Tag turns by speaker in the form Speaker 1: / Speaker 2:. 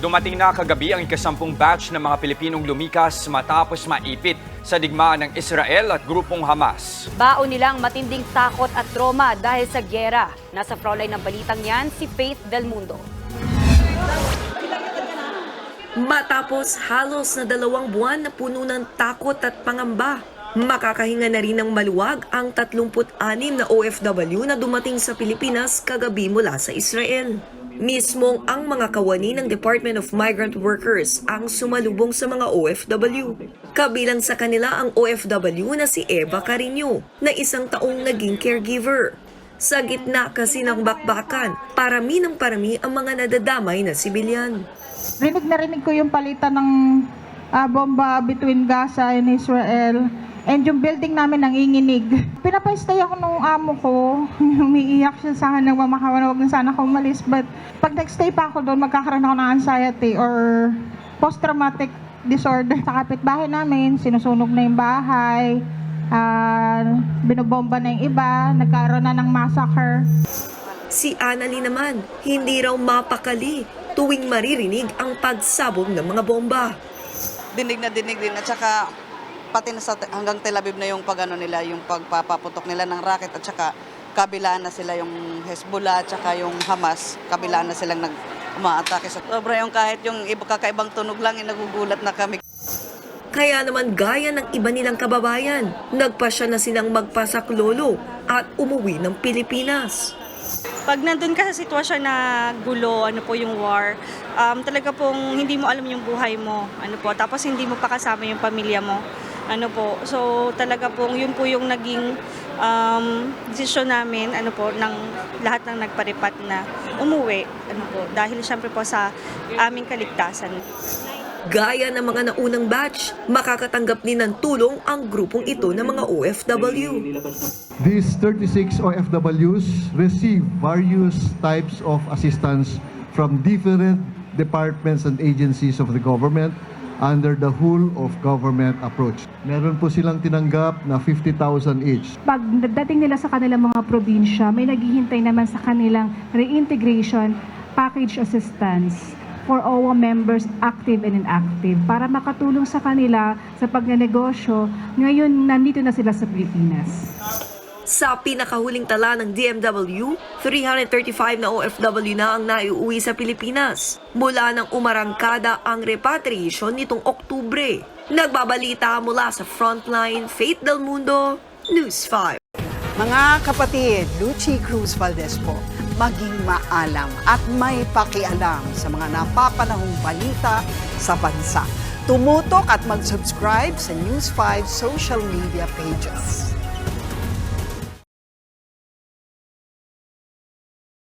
Speaker 1: Dumating na kagabi ang ikasampung batch ng mga Pilipinong lumikas matapos maipit sa digmaan ng Israel at grupong Hamas.
Speaker 2: Baon nilang matinding takot at trauma dahil sa gyera. Nasa frontline ng balitang yan si Faith Del Mundo.
Speaker 3: Matapos halos na dalawang buwan na puno ng takot at pangamba, makakahinga na rin ng maluwag ang 36 na OFW na dumating sa Pilipinas kagabi mula sa Israel. Mismong ang mga kawani ng Department of Migrant Workers ang sumalubong sa mga OFW. Kabilang sa kanila ang OFW na si Eva Carino na isang taong naging caregiver. Sa gitna kasi ng bakbakan, parami ng parami ang mga nadadamay na sibilyan.
Speaker 4: Rinig na rinig ko yung palitan ng ah, bomba between Gaza and Israel. And yung building namin nanginginig. Pinapastay ako nung amo ko. Umiiyak siya sa akin, nagmamakawan, huwag na sana ako umalis. But pag nagstay pa ako doon, magkakaroon ako ng anxiety or post-traumatic disorder. Sa kapitbahay namin, sinusunog na yung bahay. ah, binobomba na yung iba. Nagkaroon na ng massacre.
Speaker 3: Si Annalie naman, hindi raw mapakali tuwing maririnig ang pagsabog ng mga bomba.
Speaker 5: dinig na dinig din at saka pati na sa hanggang Tel Aviv na yung pagano nila yung pagpapaputok nila ng rocket at saka kabilaan na sila yung Hezbollah at saka yung Hamas kabilaan na silang nag umaatake sa sobra yung kahit yung iba kakaibang tunog lang eh, nagugulat na kami
Speaker 3: Kaya naman gaya ng iba nilang kababayan, nagpasya na silang magpasaklolo at umuwi ng Pilipinas.
Speaker 6: pag nandun ka sa sitwasyon na gulo, ano po yung war, um, talaga pong hindi mo alam yung buhay mo, ano po, tapos hindi mo pa kasama yung pamilya mo, ano po. So talaga pong yun po yung naging um, desisyon namin, ano po, ng lahat ng nagparipat na umuwi, ano po, dahil syempre po sa aming kaligtasan.
Speaker 3: Gaya ng mga naunang batch, makakatanggap din ng tulong ang grupong ito ng mga OFW.
Speaker 7: These 36 OFWs receive various types of assistance from different departments and agencies of the government under the whole of government approach. Meron po silang tinanggap na 50,000 each.
Speaker 8: pag dating nila sa kanilang mga probinsya, may naghihintay naman sa kanilang reintegration package assistance for OWA members active and inactive para makatulong sa kanila sa pagnenegosyo. Ngayon, nandito na sila sa Pilipinas.
Speaker 3: Sa pinakahuling tala ng DMW, 335 na OFW na ang naiuwi sa Pilipinas mula nang umarangkada ang repatriation nitong Oktubre. Nagbabalita mula sa Frontline, Faith Del Mundo, News 5.
Speaker 9: Mga kapatid, Lucy Cruz Valdez po, maging maalam at may pakialam sa mga napapanahong balita sa bansa. Tumutok at mag-subscribe sa News 5 social media pages.